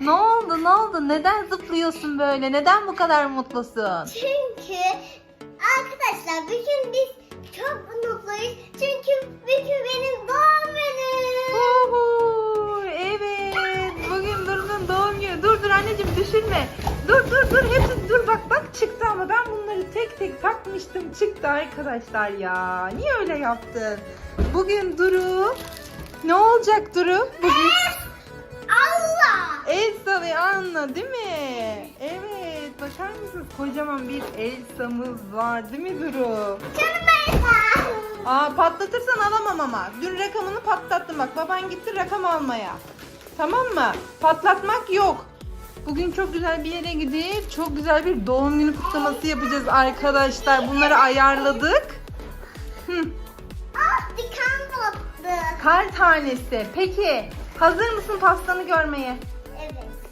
Ne oldu ne oldu? Neden zıplıyorsun böyle? Neden bu kadar mutlusun? Çünkü arkadaşlar bugün biz çok mutluyuz. Çünkü bugün benim doğum günüm. Huhu, evet. Bugün Duru'nun doğum günü. Dur dur anneciğim düşürme. Dur dur dur hepsi dur bak bak çıktı ama ben bunları tek tek takmıştım çıktı arkadaşlar ya. Niye öyle yaptın? Bugün Duru ne olacak Duru? Bugün Allah! Elsa ve Anna değil mi? Evet bakar mısınız kocaman bir Elsa'mız var değil mi Duru? Canım Elsa. Aa patlatırsan alamam ama. Dün rakamını patlattım bak. Baban gitti rakam almaya. Tamam mı? Patlatmak yok. Bugün çok güzel bir yere gidip çok güzel bir doğum günü kutlaması yapacağız arkadaşlar. Bunları ayarladık. Hı, Ah diken battı. kar tanesi. Peki hazır mısın pastanı görmeye?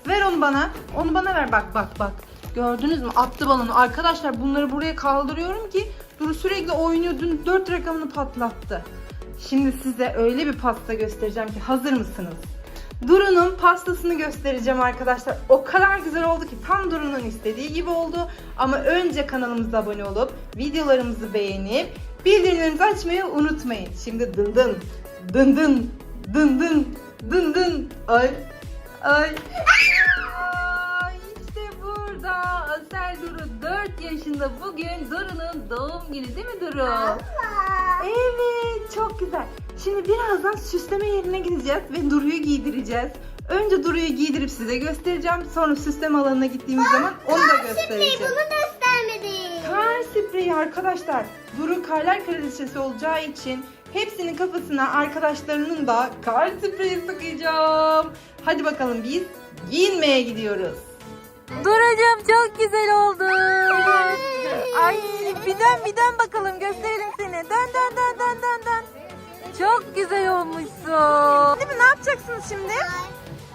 Ver onu bana. Onu bana ver bak bak bak. Gördünüz mü? Attı balonu. Arkadaşlar bunları buraya kaldırıyorum ki Duru sürekli oynuyor. Dün 4 rakamını patlattı. Şimdi size öyle bir pasta göstereceğim ki hazır mısınız? Duru'nun pastasını göstereceğim arkadaşlar. O kadar güzel oldu ki tam Duru'nun istediği gibi oldu. Ama önce kanalımıza abone olup videolarımızı beğenip bildirimlerinizi açmayı unutmayın. Şimdi dındın dındın dındın dındın ay ay Ay, işte burada Asel Duru 4 yaşında bugün Duru'nun doğum günü değil mi Duru? Allah. Evet çok güzel. Şimdi birazdan süsleme yerine gideceğiz ve Duru'yu giydireceğiz. Önce Duru'yu giydirip size göstereceğim. Sonra süsleme alanına gittiğimiz zaman onu da göstereceğim. bunu göstermedi. Kar spreyi arkadaşlar. Duru karlar kraliçesi olacağı için hepsinin kafasına arkadaşlarının da kar spreyi sıkacağım. Hadi bakalım biz giyinmeye gidiyoruz. Duru'cum çok güzel oldu. Ay bir dön bir dön bakalım gösterelim seni. Dön dön dön dön dön dön. Çok güzel olmuşsun. Değil mi? Ne yapacaksınız şimdi?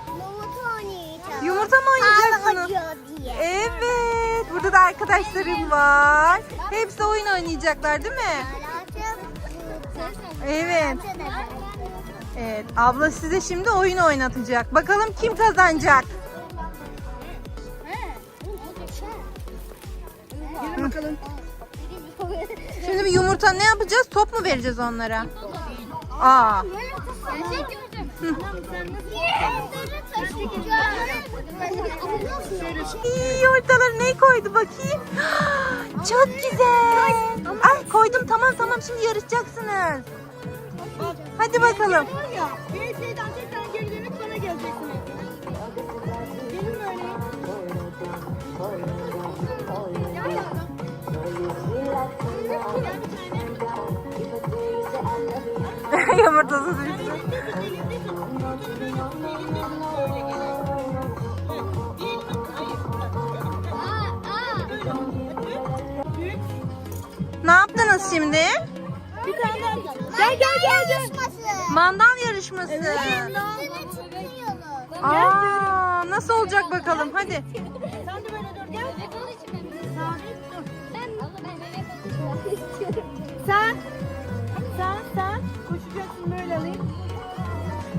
Yumurta oynayacağım. Yumurta mı oynayacaksınız? Evet. Burada da arkadaşlarım var. Hepsi oyun oynayacaklar değil mi? Evet. Evet. Abla size şimdi oyun oynatacak. Bakalım kim kazanacak? Yürü bakalım. Şimdi bir yumurta ne yapacağız? Top mu vereceğiz onlara? Aa. İyi yumurtaları ne koydu bakayım? Çok güzel. Koydum tamam tamam şimdi yarışacaksınız. Hadi bakalım. Bir şeyden geri dönüp bana geleceksiniz. Gelin böyle. Yumurtasız bir şimdi? Bir tane daha. Gel gel gel gel. Mandal yarışması. Aa, nasıl olacak bakalım hadi. Sen de böyle dur gel. Sen. Sen sen. Koşacaksın böyle alayım.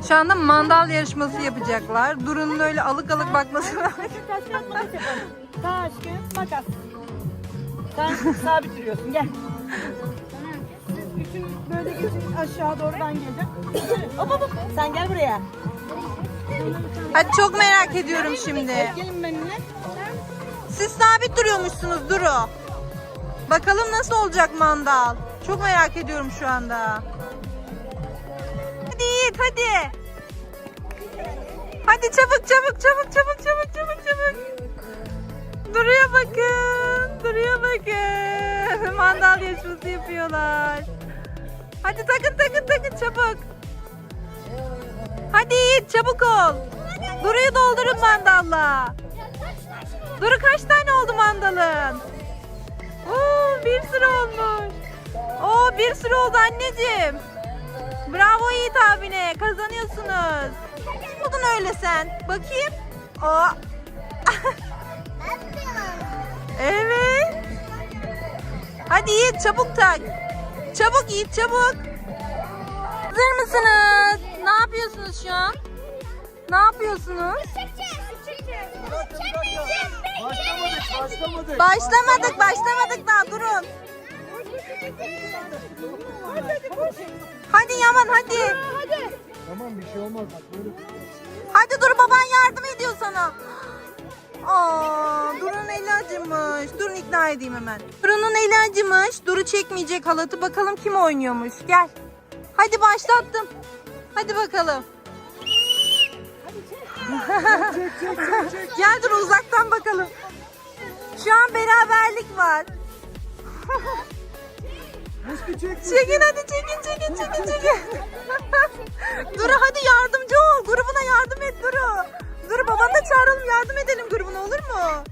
Şu anda mandal yarışması yapacaklar. Duru'nun öyle alık alık bakması var. Taş kağıt makas yapalım. Taş kağıt makas. Sen sabit duruyorsun gel. Üçün böyle geçin aşağı doğru ben geleceğim. hop hop hop. Sen gel buraya. Hadi çok merak ediyorum şimdi. Gelin benimle. Siz sabit duruyormuşsunuz Duru. Bakalım nasıl olacak mandal. Çok merak ediyorum şu anda. Hadi Yiğit hadi. Hadi çabuk çabuk çabuk çabuk çabuk çabuk çabuk. Duruyor bakın. Duruyor bakın. Mandal yarışması yapıyorlar. Hadi takın takın takın çabuk. Hadi Yiğit çabuk ol. Duru'yu doldurun mandalla. Duru kaç tane oldu mandalın? Oo, bir sürü olmuş. Oo, bir sürü oldu anneciğim. Bravo Yiğit abine. Kazanıyorsunuz. Oldun öyle sen? Bakayım. Oo. evet. Hadi Yiğit çabuk tak. Çabuk Yiğit çabuk. Hazır mısınız? Ne yapıyorsunuz şu an? Ne yapıyorsunuz? Başlamadık, başlamadık. Başlamadık, başlamadık daha durun. Hadi Yaman hadi. Tamam bir şey olmaz. Hadi dur baban yardım ediyor sana. Aa, Duru'nun eli acımış. Durun ikna edeyim hemen. Duru'nun eli acımış. Duru çekmeyecek halatı. Bakalım kim oynuyormuş. Gel. Hadi başlattım. Hadi bakalım. Gel dur uzaktan bakalım. Şu an beraberlik var. Çekin hadi çekin çekin çekin çekin. Duru hadi yardımcı ol. Grubuna yardım et Duru. Duru babanı da çağıralım yardım edelim grubuna olur mu?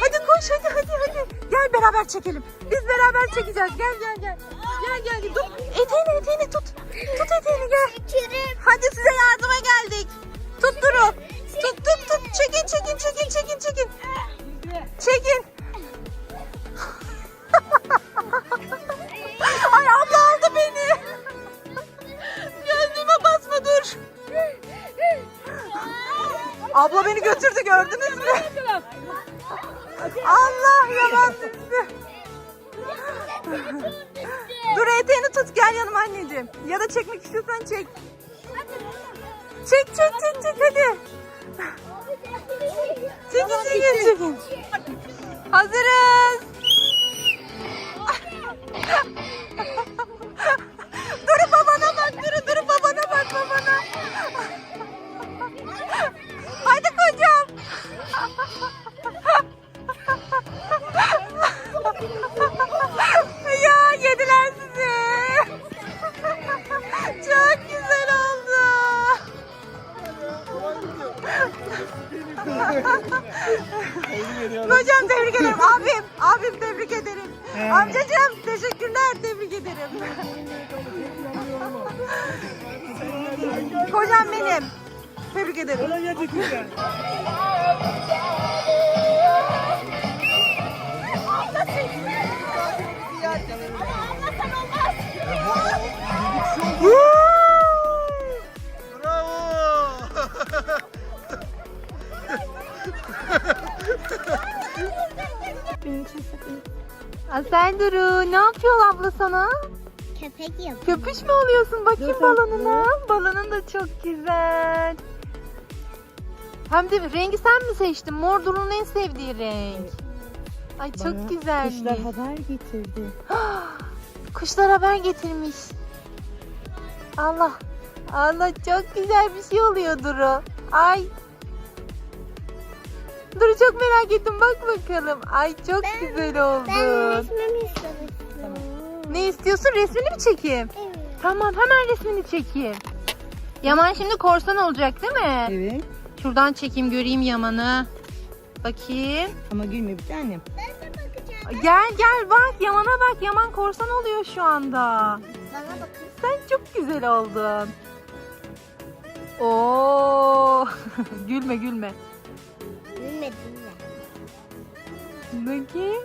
Hadi koş hadi hadi hadi. Gel beraber çekelim. Biz beraber çekeceğiz. Gel gel gel. Gel gel. Tut eteğini eteğini tut. Tut eteğini gel. Hadi size yardıma geldik. Tut Duru. Kocam benim. Tebrik ederim. Bravo. Asel Duru ne yapıyor abla sana? Köpek yap. Köpüş mü oluyorsun? Bakayım balonuna. Balonun da çok güzel. Hem de rengi sen mi seçtin? Mor Duru'nun en sevdiği renk. Ay çok güzelmiş. Kuşlar haber getirdi. Kuşlar haber getirmiş. Allah. Allah çok güzel bir şey oluyor Duru. Ay. Duru çok merak ettim. Bak bakalım. Ay çok güzel Ben oldun. resmimi istemiştim. Ne istiyorsun? Resmini mi çekeyim? Evet. Tamam hemen resmini çekeyim. Yaman şimdi korsan olacak değil mi? Evet. Şuradan çekeyim göreyim Yaman'ı. Bakayım. Ama gülme bir tanem. Ben de bakacağım. Gel gel bak Yaman'a bak. Yaman korsan oluyor şu anda. Bana bakın. Sen çok güzel oldun. Oo. gülme gülme. Bilmedim ben. Bakayım.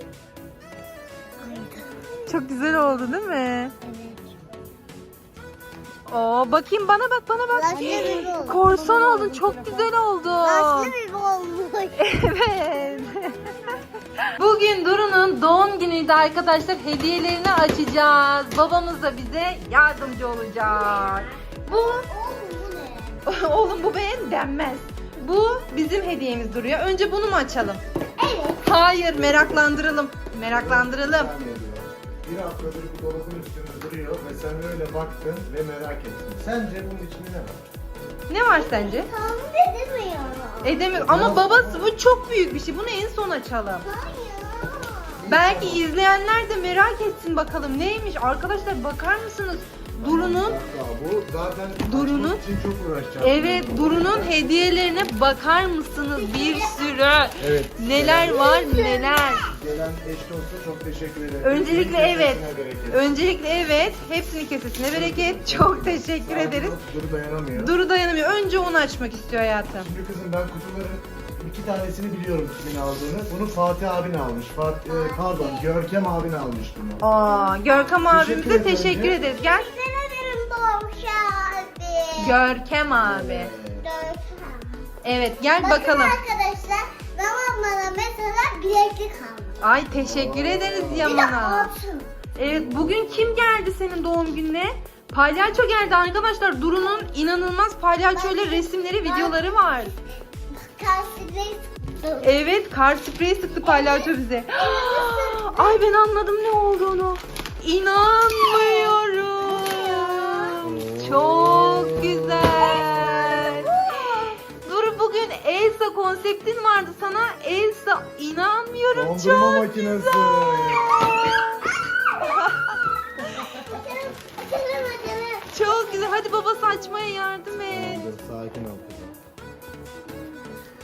Çok güzel oldu değil mi? Evet. Oo bakayım bana bak bana bak. Oldu. Korsan oldun. Çok güzel bir olmuş. Evet. Bugün Duru'nun doğum günüydü arkadaşlar. Hediyelerini açacağız. Babamız da bize yardımcı olacak. Bu Oğlum bu beğen denmez. Bu bizim hediyemiz duruyor. Önce bunu mu açalım? Evet. Hayır, meraklandıralım. Meraklandıralım. Bir haftadır bu dolabın üstünde duruyor ve sen öyle baktın ve merak ettin. Sence bunun içinde ne var? Ne var sence? Tahmin edemiyorum. Edemiyorum. Ama babası bu çok büyük bir şey. Bunu en son açalım. Hayır. Belki izleyenler de merak etsin bakalım neymiş. Arkadaşlar bakar mısınız? Duru'nun Ya bu zaten Duru'nun- açmak için çok uğraşacağım. Evet, Duru'nun hediyelerine bakar mısınız? Bir sürü. Evet. Neler var neler. Gelen eş dosta çok teşekkür ederim. Öncelikle evet. Öncelikle evet. Hepsinin kesesine bereket. Çok teşekkür ederiz. Duru dayanamıyor. Duru dayanamıyor. Önce onu açmak istiyor hayatım. Şimdi kızım ben kutuların iki tanesini biliyorum kimin aldığını. Bunu Fatih abin almış. Fatih, e, pardon Görkem abin almış bunu. Aa, Görkem abimize Teşekkür ederim. teşekkür ederiz. Gel. Ben ederim Doğuş abi. Görkem abi. Evet. Görkem. Evet, gel Bakın bakalım. arkadaşlar babam bana mesela bileklik almış. Ay teşekkür ederiz Bir de Yaman'a. altın. Evet bugün kim geldi senin doğum gününe? Palyaço geldi arkadaşlar. Duru'nun inanılmaz palyaçoyla resimleri, videoları var. Karşıdayız. Evet kar spreyi sıktı palyaço bize. Ay ben anladım ne olduğunu. İnanmıyorum. Çok güzel. Dur bugün Elsa konseptin vardı sana. Elsa inanmıyorum Dondurma çok makinesi. Çok güzel. Hadi babası açmaya yardım et. Tamamdır, sakin ol.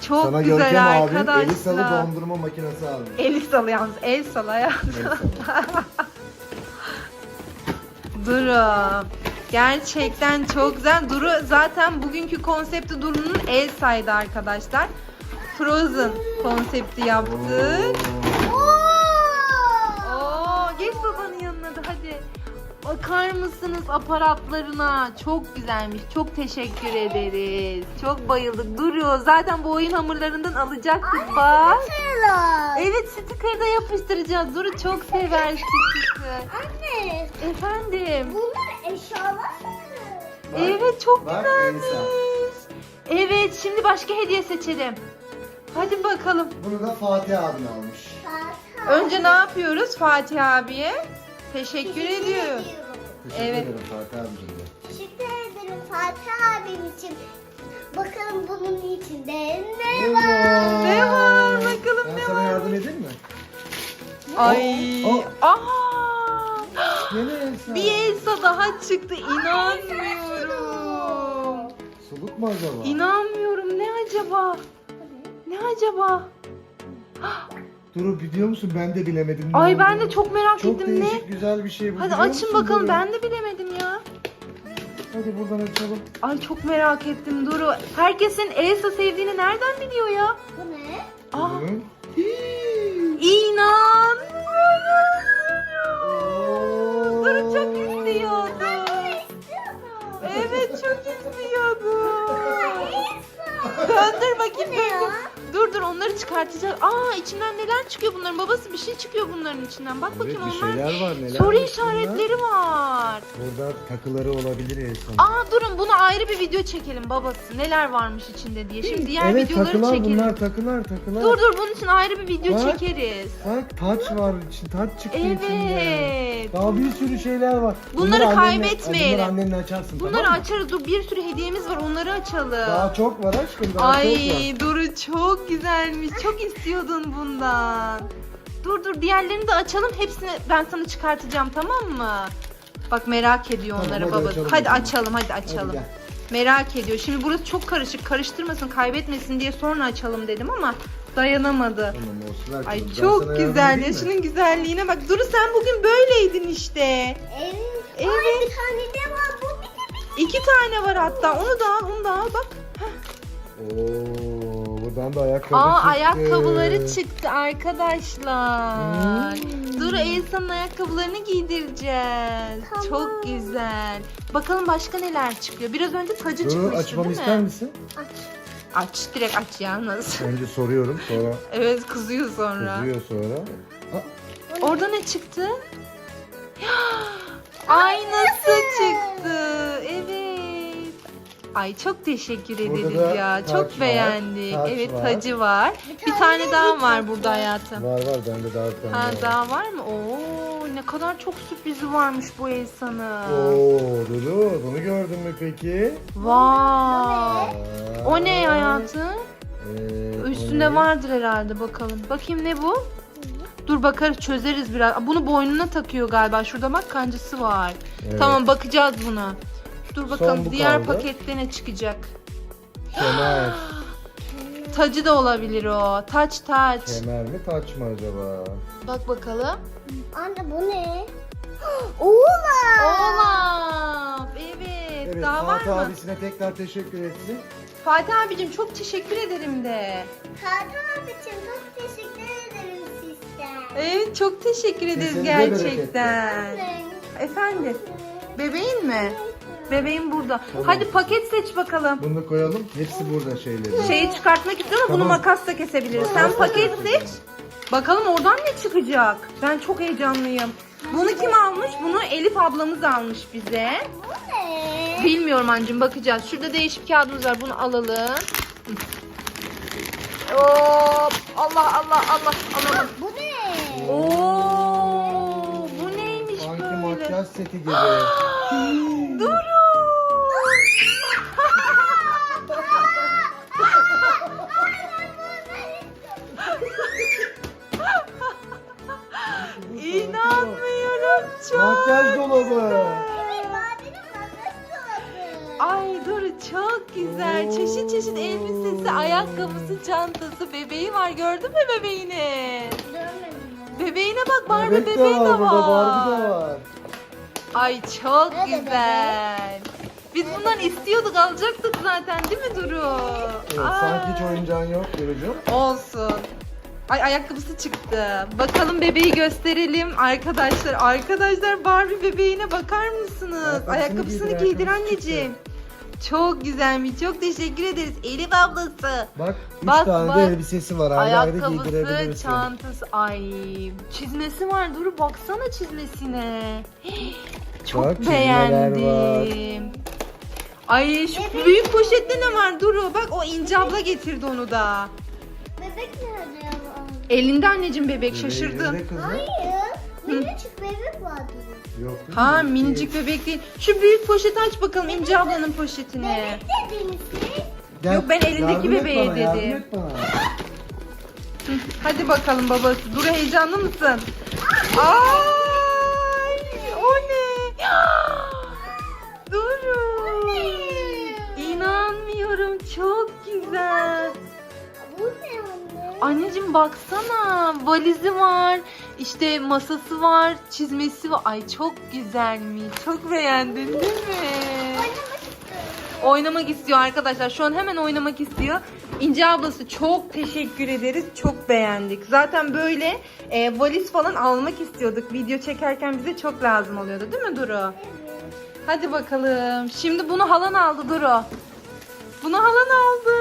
Çok Sana güzel Görkem arkadaşlar. Elisa'lı dondurma makinesi almış. Elisalı yalnız. El sala ya. Elisa'lı. Duru. Gerçekten çok güzel. Duru zaten bugünkü konsepti Duru'nun Elsa'ydı arkadaşlar. Frozen konsepti yaptık. Oo, geç babanın yanına da hadi. Bakar mısınız aparatlarına? Çok güzelmiş. Çok teşekkür ederiz. Çok bayıldık. Duruyor. Zaten bu oyun hamurlarından alacaktık bak. Evet sticker da yapıştıracağız. Duru çok sever sticker. Anne, Efendim. bunlar eşyalar Evet çok bak güzelmiş. Elisa. Evet şimdi başka hediye seçelim. Hadi bakalım. Bunu da Fatih abin almış. Önce ne yapıyoruz Fatih abiye? Teşekkür ediyor. Teşekkür Evet. ederim Fatih de. Teşekkür ederim Fatih abim için. Bakalım bunun içinde ne var? Ne var? Bakalım Ben ne sana var? yardım edeyim mi? Ay. Oh, Aa! Yine Elsa. Bir Elsa daha çıktı. İnanmıyorum. Suluk mu acaba? İnanmıyorum. Ne acaba? Ne acaba? Duru biliyor musun ben de bilemedim. ne Ay ben olduğunu. de çok merak Çok ettim. Ne? değişik güzel bir şey bu. Hadi biliyor açın musun bakalım. Duru? Ben de bilemedim ya. Hadi buradan açalım. Ay çok merak ettim Duru. Herkesin Elsa sevdiğini nereden biliyor ya? Bu ne? Aa, Hı. inanmıyorum. Duru çok istiyordu. Evet çok istiyordu. Döndür bakayım döndür. Dur dur onları çıkartacağız. Aa içinden neler çıkıyor bunların? Babası bir şey çıkıyor bunların içinden. Bak bakayım Evet, bir onlar. şeyler var neler. Soru var işaretleri var. Burada takıları olabilir Elsa'nın. Aa durun bunu ayrı bir video çekelim babası. Neler varmış içinde diye. Şimdi diğer evet videoları takılar çekelim. bunlar takılar takılar. Dur dur bunun için ayrı bir video Bak. çekeriz. Bak taç var için taç çıktı içinde. Evet. Daha bir sürü şeyler var. Bunları annenle- kaybetmeyelim. Bunları annenle açarsın Bunları tamam mı? açarız. Dur bir sürü hediyemiz var. Onları açalım. Daha çok var aşkım daha çok var. Ay Duru çok güzelmiş. Çok istiyordun bundan. Dur dur diğerlerini de açalım. Hepsini ben sana çıkartacağım tamam mı? Bak merak ediyor Tamam, onları hadi babası. açalım Hadi bakalım. açalım hadi açalım. gel. Merak ediyor. Şimdi burası çok karışık. Karıştırmasın, kaybetmesin diye sonra açalım dedim ama dayanamadı. Tamam olsun ver Ay kızım. Ben çok yardım güzel. edeyim Ya mi? şunun güzelliğine bak. Duru sen bugün böyleydin işte. Evet. Evet. Ay bir tane de var. Bu bir de bir. İki tane var hatta. Onu da al, onu da al bak. Oo, buradan da ayakkabı Aa çıktı. ayakkabıları çıktı arkadaşlar. Hmm. Dur Elsa'nın ayakkabılarını giydireceğiz. Tamam. Çok güzel. Bakalım başka neler çıkıyor. Biraz önce tacı Dur çıkmıştı açmamı değil ister mi? misin? Aç. Aç direkt aç yalnız. Önce soruyorum sonra evet kızıyor sonra. kızıyor sonra. Orada ne çıktı? Aynası çıktı. Evet. Ay çok teşekkür Burada ederiz da ya. taç Çok var, beğendik. taç evet var. tacı var. Bir tane daha var burada var. hayatım. Var var bende daha bir tane Ha var. daha var mı? Oo ne kadar çok sürprizi varmış bu Elsa'nın. Oo Duru bunu gördün mü peki? Vay. O ne hayatım? ee, Üstünde vardır herhalde bakalım. Bakayım ne bu? Dur bakarız çözeriz biraz. Bunu boynuna takıyor galiba. Şurada bak kancası var. Evet. Tamam bakacağız buna. Dur bakalım diğer kaldı. pakette ne çıkacak? Kemer. Tacı da olabilir o. Taç taç. Kemer mi taç mı acaba? Bak bakalım. Anne bu ne? Oğlan. Olaf. Evet. Evet Daha var Fatih mı? abisine tekrar teşekkür etsin. Fatih abicim çok teşekkür ederim de. Fatih abicim çok teşekkür ederim sizden. Evet çok teşekkür ederiz gerçekten. Efendim bebeğin mi? Bebeğim burada. Hadi paket seç bakalım. Bunu da koyalım. Hepsi burada şeyleri. Şeyi çıkartmak istiyorum ama bunu Tamam. makasla kesebiliriz. Sen paket seç. Bakalım oradan ne çıkacak? Ben çok heyecanlıyım. Bunu kim almış? Bunu Elif ablamız almış bize. Bu ne? Bilmiyorum anneciğim bakacağız. Şurada değişik kağıdımız var. Bunu alalım. Hop! Allah Allah Allah Allah. Bu ne? Oo! Bu neymiş Sanki böyle? makyaj seti gibi. çantası, bebeği var. Gördün mü bebeğini? Görmedim. Bebeğine bak Barbie Bebek bebeği de var burada. Barbie de var. var. Ay çok Nerede güzel. Biz bundan istiyorduk alacaktık zaten değil mi Duru? Evet, Aa. sanki hiç oyuncağın yok Duru'cum. Olsun. Ay ayakkabısı çıktı. Bakalım bebeği gösterelim arkadaşlar. Arkadaşlar Barbie bebeğine bakar mısınız? Ayakkabısını Ayakkabısını giydir, anneciğim. Çok güzelmiş. Çok teşekkür ederiz. Elif ablası. Bak, üç Bak, tane bak. de elbisesi var. Ayrı ayrı Ayakkabısı, giydirebilirsin. çantası. Ay çizmesi var. Dur baksana çizmesine. Çok Bak, çizmeler beğendim. Ay şu büyük poşette ne var Duru? Bak o İnce abla getirdi onu da. Bebek nerede ya? Elinde anneciğim bebek Bebeğin şaşırdı. elinde. Hayır. Minicik bebek vardı. Yok. değil mi? Ha Yok, minicik değil. bebek değil. Şu büyük poşeti aç bakalım İnce ablanın poşetini. Bebek? Gel, Yok, ben elindeki bebeğe bana, dedim. Hadi bakalım babası. Duru heyecanlı mısın? Ay o ne? Duru. İnanmıyorum çok güzel. Bu ne? Anneciğim baksana valizi var işte masası var çizmesi var ay çok güzelmiş çok beğendin değil mi? Oynamak istiyor arkadaşlar şu an hemen oynamak istiyor. İnce ablası çok teşekkür ederiz çok beğendik. Zaten böyle e, valiz falan almak istiyorduk video çekerken bize çok lazım oluyordu değil mi Duru? Hadi bakalım şimdi bunu halan aldı Duru. Bunu halan aldı.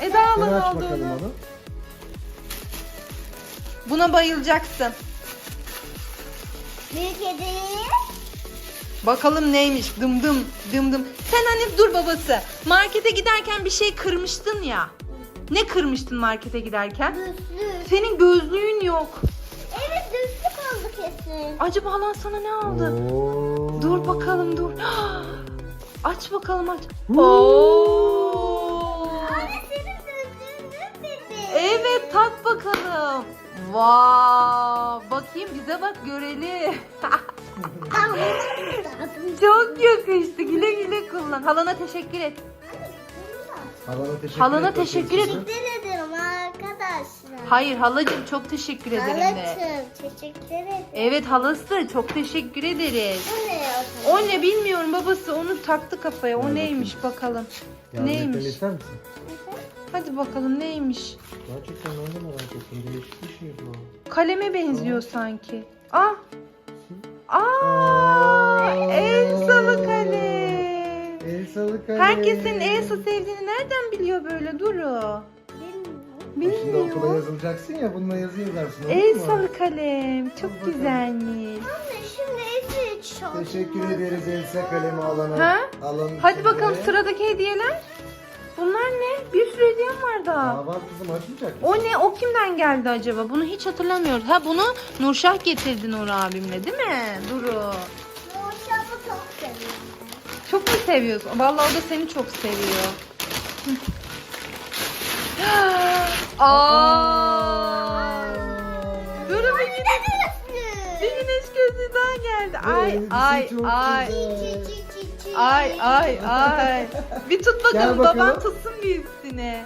Eda halan aç aldı bakalım onu. Buna bayılacaksın. Büyük hediye. Bakalım neymiş dım dım dım dım. Sen hani dur babası. Markete giderken bir şey kırmıştın ya. Ne kırmıştın markete giderken? Düzlük. Senin gözlüğün yok. Evet düzlük oldu kesin. Acaba halan sana ne aldı? Oo. Dur bakalım dur. Aç bakalım aç. Oo. Oo. Vay. Bakayım bize bak görelim. Çok yakıştı. Güle güle kullan. Halana teşekkür et. Halana teşekkür Halana et. teşekkür et. Teşekkür ederim arkadaşlar. Hayır halacığım çok teşekkür ederim de. Halacığım teşekkür ederim. Evet halası çok teşekkür ederiz. Bu ne o? O ne bilmiyorum babası onu taktı kafaya. O neymiş bakalım. Yardım etmemi Neymiş? ister misin? Hadi bakalım neymiş. Gerçekten ben de merak ettim. Değişik bir şey bu. Kaleme benziyor sanki. Ah. Aa. Elsa'lı kalem. Elsa'lı kalem. Herkes senin Elsa sevdiğini nereden biliyor böyle Duru? Bilmiyorum. Şimdi okula Bilmiyor. yazılacaksın ya bununla yazı yazarsın olur mu? Elsa'lı kalem. Çok bakalım. güzelmiş. Anne şimdi Efe hiç şansım Teşekkür var. ederiz Elsa kalemi alana. Ha? Alan Hadi bakalım sıradaki hediyeler. Bunlar ne? Bir sürü hediyem var daha. Aa bak kızım açmayacak mısın? O ne? O kimden geldi acaba? Bunu hiç hatırlamıyoruz. Ha bunu Nurşah getirdi Nur abimle değil mi? Duru. Boğuşamı çok seviyorum. Çok mu seviyorsun? Vallahi o da seni çok seviyor. Aa! Duru bir güneş, bir güneş gözlüğü daha geldi. Ay ay ay. Ay ay ay. Bir tut bakalım, bakalım. baban tutsun bir üstüne.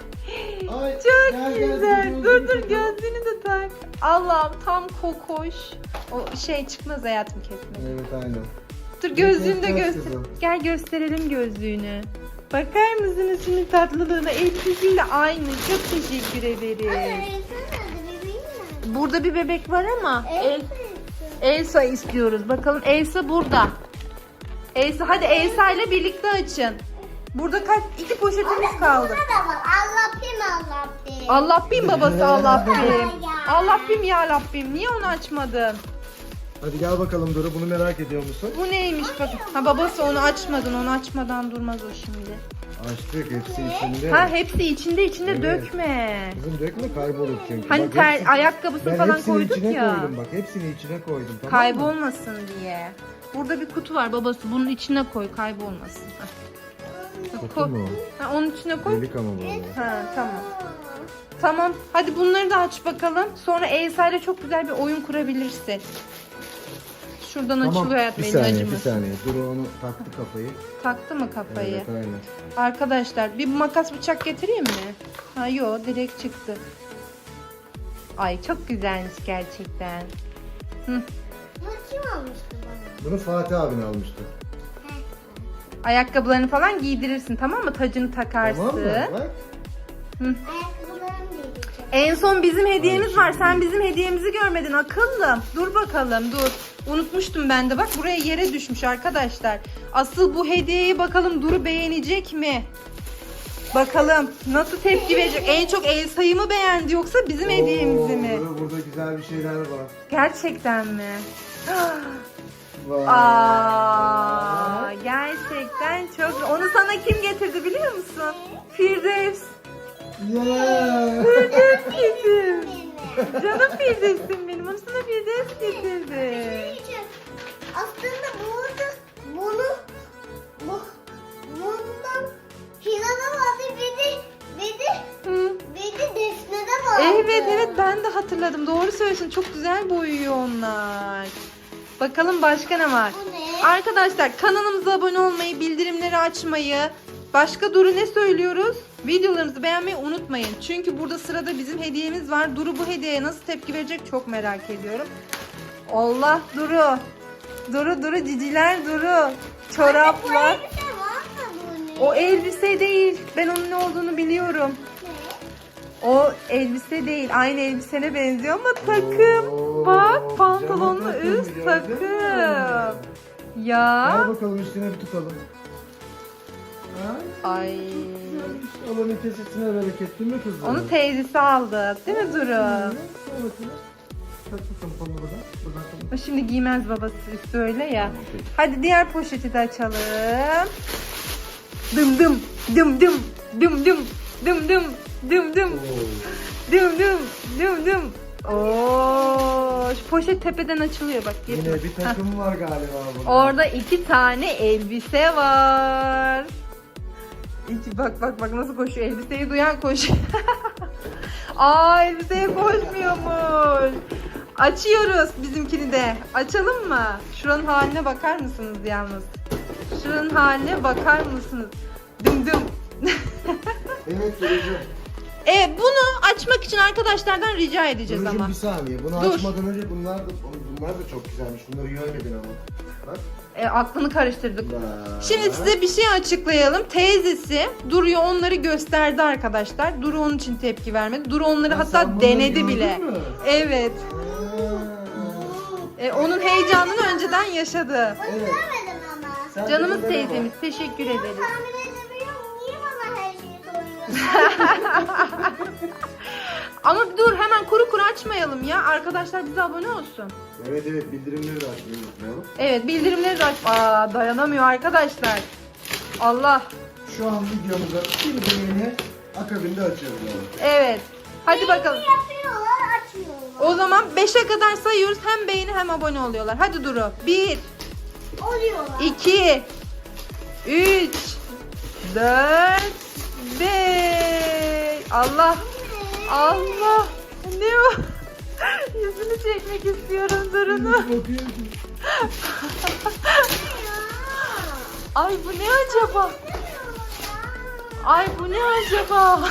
Ay, Çok gel, gel, güzel. dur, Dur dur, dur dur. gözlüğünü de tak. Allah'ım tam kokoş. O şey çıkmaz hayatım kesme. Evet aynen. Dur gözlüğünü de göster. kızım. Gel gösterelim gözlüğünü. Bakar mısınız şunun tatlılığına? Elbisesiyle aynı. Çok teşekkür nerede? Burada bir bebek var ama El- Elsa. Elsa istiyoruz. Bakalım Elsa burada. Elsa hadi Elsa ile birlikte açın. Burada kaç iki poşetimiz kaldı. Burada da var. Allah bin Allah bin. Allah bin babası Allah bin. Ya. Allah bin ya Rabbim. Niye onu açmadın? Hadi gel bakalım Duru bunu merak ediyor musun? Bu neymiş bak. Ha babası onu açmadın. Onu açmadan durmaz o şimdi. Açtık hepsi içinde. Ha hepsi içinde içinde Evet. dökme. Kızım dökme kaybolur çünkü. Hani Bak, ter, hepsi- ayakkabısını ben falan hepsini koyduk içine ya. koydum bak hepsini içine koydum tamam mı? Kaybolmasın diye. Burada bir kutu var babası. Bunun içine koy kaybolmasın. Ha. Kutu Koy. mu? Ha, onun içine koy. Delik ama bu. Ha tamam. Tamam. Hadi bunları da aç bakalım. Sonra Elsa ile çok güzel bir oyun kurabilirsin. Şuradan açılıyor hayat bir benim saniye bir saniye. Duru onu taktı kafayı. Taktı mı kafayı? Evet aynen. Arkadaşlar bir makas bıçak getireyim mi? Ha yo direkt çıktı. Ay çok güzelmiş gerçekten. Hı. Bunu kim almıştı bana? Bunu Fatih abin almıştı. Ayakkabılarını falan giydirirsin tamam mı? Tacını takarsın. Tamam mı? Bak. Değişecek. En son bizim hediyemiz Ay, var. Sen bizim hediyemizi görmedin akıllım. Dur bakalım dur. Unutmuştum ben de. Bak buraya yere düşmüş arkadaşlar. Asıl bu hediyeyi bakalım Duru beğenecek mi? Bakalım nasıl tepki verecek? En çok Elsa'yı mı beğendi yoksa bizim hediyemizi mi? Duru, burada güzel bir şeyler var. Gerçekten mi? Vay. Aa, gerçekten çok. Onu sana kim getirdi biliyor musun? Firdevs. Yeah. Firdevs getirdi. Canım Firdevs'im benim. Onu sana Firdevs getirdi. Aslında burada bunu bu bundan Hilal vardı bir de bir de Hı. bir de Defne'de vardı. Evet evet ben de hatırladım. Doğru söylüyorsun. Çok güzel boyuyor onlar. Bakalım başka ne var? Ne? Arkadaşlar kanalımıza abone olmayı, bildirimleri açmayı, başka Duru ne söylüyoruz? Videolarımızı beğenmeyi unutmayın. Çünkü burada sırada bizim hediyemiz var. Duru bu hediyeye nasıl tepki verecek çok merak ediyorum. Allah Duru. Duru Duru ciciler Duru. Çoraplar. elbise? O elbise değil. Ben onun ne olduğunu biliyorum. Ne? O elbise değil. Aynı elbisene benziyor ama takım. Oo, Bak pantolonlu takım, üst takım. Ya. Gel bakalım üstüne bir tutalım. Ay. Ay. Alanın kesesine bereketli mi kızım? Onu teyzesi aldı. Değil mi Duru? O şimdi giymez babası üstü öyle ya. Hadi diğer poşeti de açalım. Dım dım dım dım dım dım dım dım dım dım Oo. dım dım dım dım. Oo, şu poşet tepeden açılıyor bak. Yine bir Heh. takım var galiba burada. Orada iki tane elbise var. İki, bak bak bak nasıl koşuyor. Elbiseyi duyan koşuyor. Aa elbiseye koşmuyormuş. Açıyoruz bizimkini de. Açalım mı? Şuranın haline bakar mısınız yalnız? Şuranın haline bakar mısınız? Dım dım. Evet Duru'cum. E bunu açmak için arkadaşlardan rica edeceğiz Duru'cum ama. bir saniye. Bunu Dur. açmadan önce bunlar da bunlar da çok güzelmiş. Bunları görmedin ama. Bak. E, aklını karıştırdık. Bak. Şimdi size bir şey açıklayalım. Teyzesi Duru'ya onları gösterdi arkadaşlar. Duru onun için tepki vermedi. Duru onları sen hatta bunları denedi gördün bile. mü? Evet. E, onun heyecanını önceden yaşadı. Evet. görmedim ama. Sen de Canımız bunlara bak. teyzemiz. Teşekkür ederiz. Tahmin Ama dur hemen kuru kuru açmayalım ya. Arkadaşlar bize abone olsun. Evet evet bildirimleri de açmayı unutmayalım. Evet bildirimleri de aç. Aa dayanamıyor arkadaşlar. Allah. Şu an videomuza bir beğeni akabinde açıyoruz. Evet. Hadi bakalım. Yapıyorlar açmıyorlar. O zaman 5'e kadar sayıyoruz. Hem beğeni hem abone oluyorlar. Hadi Duru. 1 Oluyorlar. 2 3 4 5 Allah Allah ne o? Yüzünü çekmek istiyorum Duru'nu. Ay bu ne acaba? Ay bu ne acaba?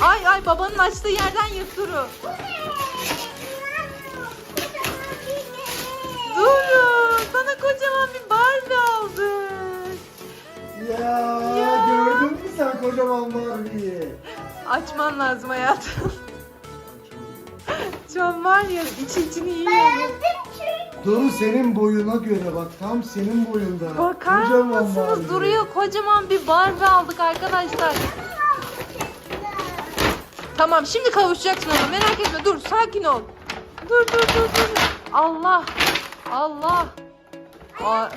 Ay ay babanın açtığı yerden yırt Duru. Duru sana kocaman bir Barbie aldık. Ya, Ya. gördün mü sen kocaman Barbie'yi? Açman lazım hayatım. Şu an var ya içi içini yiyor. Duru senin boyuna göre bak tam senin boyunda. Bakar Kocaman mısınız? Barbie. Duruyor kocaman bir Barbie aldık arkadaşlar. Tamam şimdi kavuşacaksın ona merak etme dur sakin ol. Dur dur dur dur. Allah. Allah. Aa,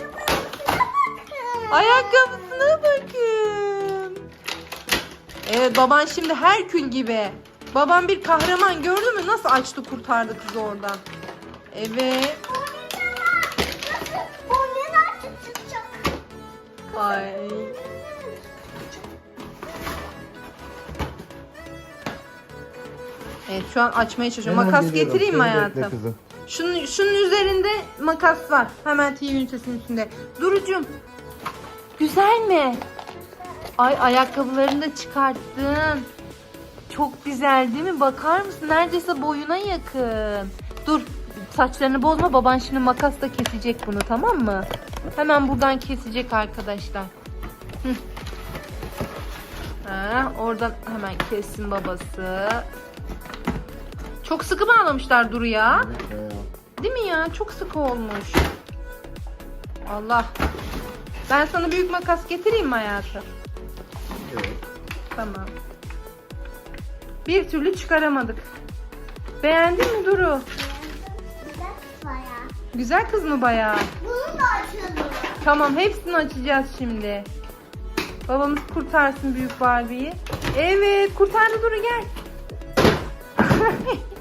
ayakkabısına bakın. Evet baban şimdi Herkül gibi. Baban bir kahraman gördün mü nasıl açtı kurtardı kızı oradan. Evet. Ay. Evet şu an açmaya çalışıyorum. Hemen Makas geliyorum. getireyim mi Seni bekle hayatım? kızım. Şunun, şunun üzerinde makas var. Hemen TV ünitesinin üstünde. Durucum. Güzel mi? Ay ayakkabılarını da çıkarttın. Çok güzel değil mi? Bakar mısın? Neredeyse boyuna yakın. Dur saçlarını bozma. Baban şimdi makasla kesecek bunu tamam mı? Hemen buradan kesecek arkadaşlar. Ha, oradan hemen kessin babası. Çok sıkı bağlamışlar Duru ya. Evet ya. Değil mi ya? Çok sık olmuş. Allah. Ben sana büyük makas getireyim mi hayatım? Evet. Tamam. Bir türlü çıkaramadık. Beğendin mi Duru? Güzel bayağı. Güzel kız mı bayağı? Bunu da açalım. Tamam hepsini açacağız şimdi. Babamız kurtarsın büyük Barbie'yi. Evet kurtardı Duru gel.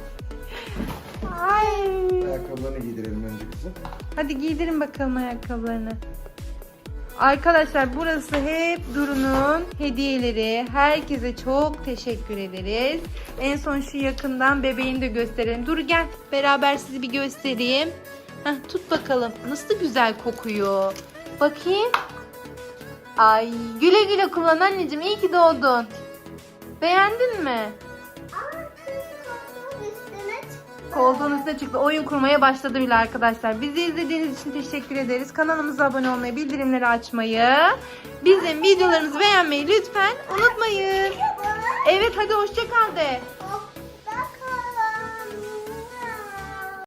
Ay. Ayakkabılarını giydirelim önce kızım. Hadi giydirin bakalım ayakkabılarını. Arkadaşlar burası hep Duru'nun hediyeleri. Herkese çok teşekkür ederiz. En son şu yakından bebeğini de gösterelim. Duru gel beraber sizi bir göstereyim. Heh, tut bakalım. Nasıl güzel kokuyor. Bakayım. Ay güle güle kullan anneciğim. İyi ki doğdun. Beğendin mi? Koltuğun üstüne çıktı. Oyun kurmaya başladı bile arkadaşlar. Bizi izlediğiniz için teşekkür ederiz. Kanalımıza abone olmayı, bildirimleri açmayı, bizim videolarımızı beğenmeyi lütfen unutmayın. Evet hadi hoşça kal de.